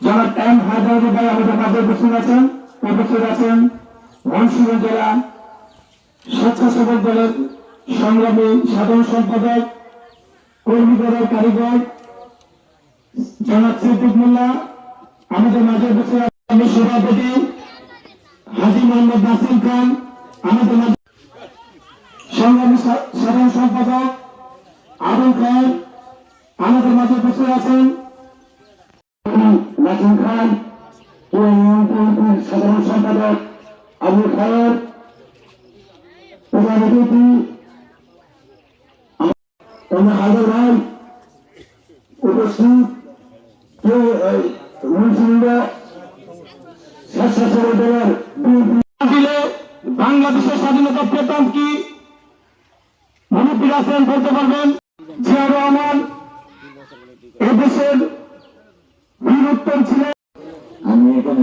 যারা এম ভাই আমাদের মাঝে উপস্থিত আছেন উপস্থিত আছেন মুন্সিগঞ্জ জেলা স্বেচ্ছাসেবক দলের সংগ্রামী সাধারণ সম্পাদক, কর্মী দলের কারিগর, জনাব সিদ্দিক মোল্লা, আমাদের মাঝে উপস্থিত আছেন সভাপতি হাজি মোহাম্মদ নাসিম খান, আমাদের মাঝে সংগ্রামী সাধারণ সম্পাদক আবুল খান আমাদের মাঝে উপস্থিত আছেন নাসিম খান সাধারণ সম্পাদক আবুল খায়ের হাজার ভাই উপস্থিত বাংলাদেশের স্বাধীনতা পেতাম কি বলতে পারবেন জিয়া রহমান এদেশের বীর উত্তম ছিলেন আমি এখানে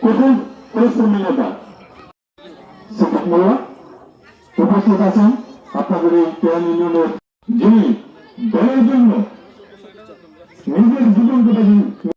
প্রথম পরিশ্রমী নেতা সিদ্দিক মোল্লা উপস্থিত আছেন আপনাদের এই কেয়ার ইউনিয়নের যিনি দলের জন্য নিজের জীবনকে